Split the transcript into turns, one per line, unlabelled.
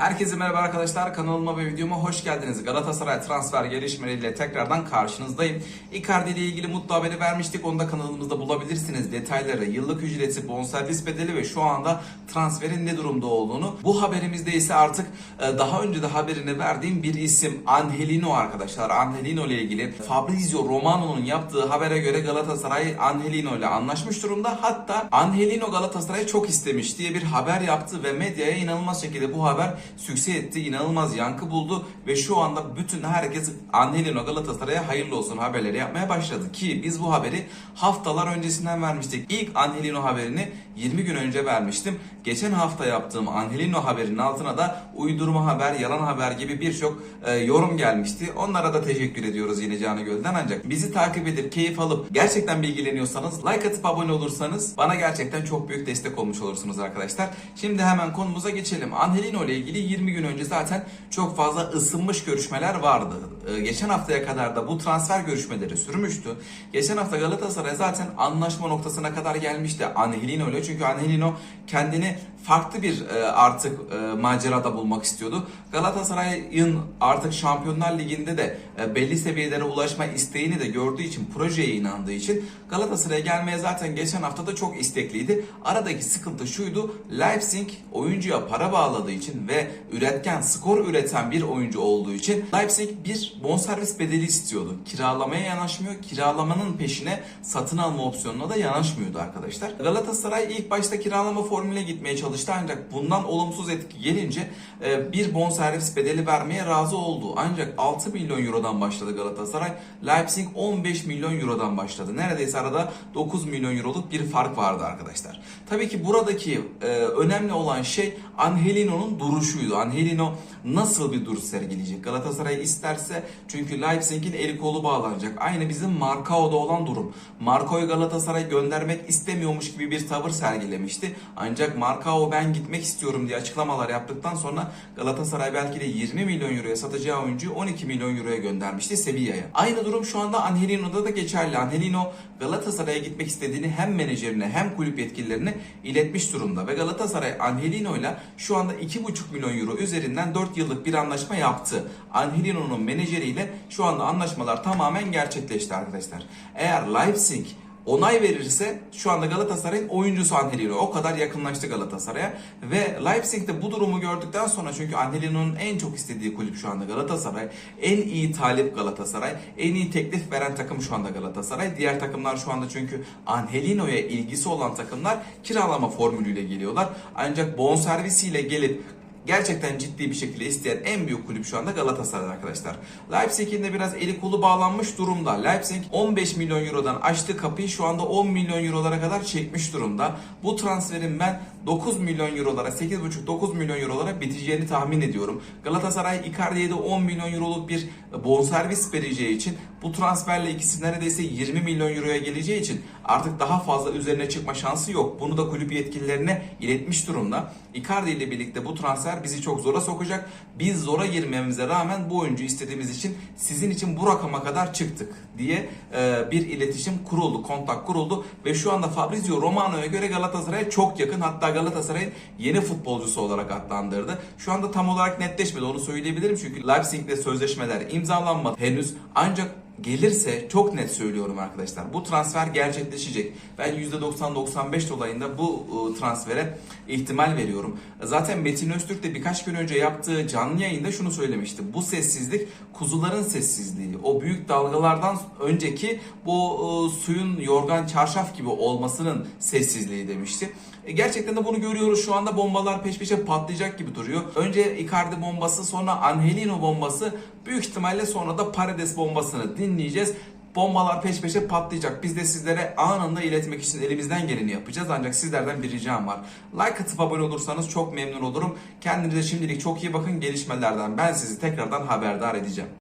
Herkese merhaba arkadaşlar kanalıma ve videoma hoş geldiniz. Galatasaray transfer gelişmeleriyle tekrardan karşınızdayım. Icardi ile ilgili mutlu haberi vermiştik. Onu da kanalımızda bulabilirsiniz. Detayları, yıllık ücreti, bonservis bedeli ve şu anda transferin ne durumda olduğunu. Bu haberimizde ise artık e, daha önce de haberini verdiğim bir isim Angelino arkadaşlar. Angelino ile ilgili Fabrizio Romano'nun yaptığı habere göre Galatasaray Angelino ile anlaşmış durumda. Hatta Angelino Galatasaray'ı çok istemiş diye bir haber yaptı ve medyaya inanılmaz şekilde bu haber sükse etti. inanılmaz yankı buldu ve şu anda bütün herkes Angelino Galatasaray'a hayırlı olsun haberleri yapmaya başladı ki biz bu haberi haftalar öncesinden vermiştik. İlk Angelino haberini 20 gün önce vermiştim. Geçen hafta yaptığım Angelino haberinin altına da uydurma haber, yalan haber gibi birçok e, yorum gelmişti. Onlara da teşekkür ediyoruz yine Canı Göl'den ancak bizi takip edip keyif alıp gerçekten bilgileniyorsanız like atıp abone olursanız bana gerçekten çok büyük destek olmuş olursunuz arkadaşlar. Şimdi hemen konumuza geçelim. Angelino ile ilgili 20 gün önce zaten çok fazla ısınmış görüşmeler vardı. Ee, geçen haftaya kadar da bu transfer görüşmeleri sürmüştü. Geçen hafta Galatasaray zaten anlaşma noktasına kadar gelmişti Angelino ile. Çünkü Angelino kendini farklı bir e, artık e, macerada bulmak istiyordu. Galatasaray'ın artık Şampiyonlar Ligi'nde de e, belli seviyelere ulaşma isteğini de gördüğü için, projeye inandığı için Galatasaray'a gelmeye zaten geçen hafta da çok istekliydi. Aradaki sıkıntı şuydu. Leipzig oyuncuya para bağladığı için ve üretken, skor üreten bir oyuncu olduğu için Leipzig bir bonservis bedeli istiyordu. Kiralamaya yanaşmıyor. Kiralamanın peşine satın alma opsiyonuna da yanaşmıyordu arkadaşlar. Galatasaray ilk başta kiralama formüle gitmeye çalıştı ancak bundan olumsuz etki gelince e, bir bonservis bedeli vermeye razı oldu. Ancak 6 milyon eurodan başladı Galatasaray. Leipzig 15 milyon eurodan başladı. Neredeyse arada 9 milyon euroluk bir fark vardı arkadaşlar. Tabii ki buradaki e, önemli olan şey Angelino'nun duruşuydu. Angelino nasıl bir duruş sergileyecek? Galatasaray isterse çünkü Leipzig'in eli kolu bağlanacak. Aynı bizim Marcao'da olan durum. Marcao'yu Galatasaray göndermek istemiyormuş gibi bir tavır sergilemişti. Ancak Marcao ben gitmek istiyorum diye açıklamalar yaptıktan sonra Galatasaray belki de 20 milyon euroya satacağı oyuncuyu 12 milyon euroya göndermişti Sevilla'ya. Aynı durum şu anda Angelino'da da geçerli. Angelino Galatasaray'a gitmek istediğini hem menajerine hem kulüp yetkililerine iletmiş durumda ve Galatasaray Angelino ile şu anda 2,5 milyon euro üzerinden 4 yıllık bir anlaşma yaptı. Angelino'nun menajeriyle şu anda anlaşmalar tamamen gerçekleşti arkadaşlar. Eğer Leipzig onay verirse şu anda Galatasaray'ın oyuncusu Angelino. O kadar yakınlaştı Galatasaray'a. Ve Leipzig de bu durumu gördükten sonra çünkü Angelino'nun en çok istediği kulüp şu anda Galatasaray. En iyi talip Galatasaray. En iyi teklif veren takım şu anda Galatasaray. Diğer takımlar şu anda çünkü Angelino'ya ilgisi olan takımlar kiralama formülüyle geliyorlar. Ancak bonservisiyle gelip gerçekten ciddi bir şekilde isteyen en büyük kulüp şu anda Galatasaray arkadaşlar. Leipzig'in de biraz eli kolu bağlanmış durumda. Leipzig 15 milyon eurodan açtı kapıyı şu anda 10 milyon eurolara kadar çekmiş durumda. Bu transferin ben 9 milyon eurolara 8,5-9 milyon eurolara biteceğini tahmin ediyorum. Galatasaray Icardi'ye de 10 milyon euroluk bir bonservis vereceği için bu transferle ikisi neredeyse 20 milyon euroya geleceği için artık daha fazla üzerine çıkma şansı yok. Bunu da kulüp yetkililerine iletmiş durumda. Icardi ile birlikte bu transfer bizi çok zora sokacak. Biz zora girmemize rağmen bu oyuncu istediğimiz için sizin için bu rakama kadar çıktık diye e, bir iletişim kuruldu, kontak kuruldu ve şu anda Fabrizio Romano'ya göre Galatasaray'a çok yakın hatta Galatasaray'ın yeni futbolcusu olarak adlandırdı. Şu anda tam olarak netleşmedi onu söyleyebilirim çünkü Leipzig'le sözleşmeler imzalanmadı henüz ancak gelirse çok net söylüyorum arkadaşlar. Bu transfer gerçekleşecek. Ben %90-95 dolayında bu e, transfere ihtimal veriyorum. Zaten Metin Öztürk de birkaç gün önce yaptığı canlı yayında şunu söylemişti. Bu sessizlik kuzuların sessizliği. O büyük dalgalardan önceki bu e, suyun yorgan çarşaf gibi olmasının sessizliği demişti. E, gerçekten de bunu görüyoruz. Şu anda bombalar peş peşe patlayacak gibi duruyor. Önce Icardi bombası sonra Angelino bombası büyük ihtimalle sonra da Paredes bombasını dinleyeceğiz. Bombalar peş peşe patlayacak. Biz de sizlere anında iletmek için elimizden geleni yapacağız. Ancak sizlerden bir ricam var. Like atıp abone olursanız çok memnun olurum. Kendinize şimdilik çok iyi bakın. Gelişmelerden ben sizi tekrardan haberdar edeceğim.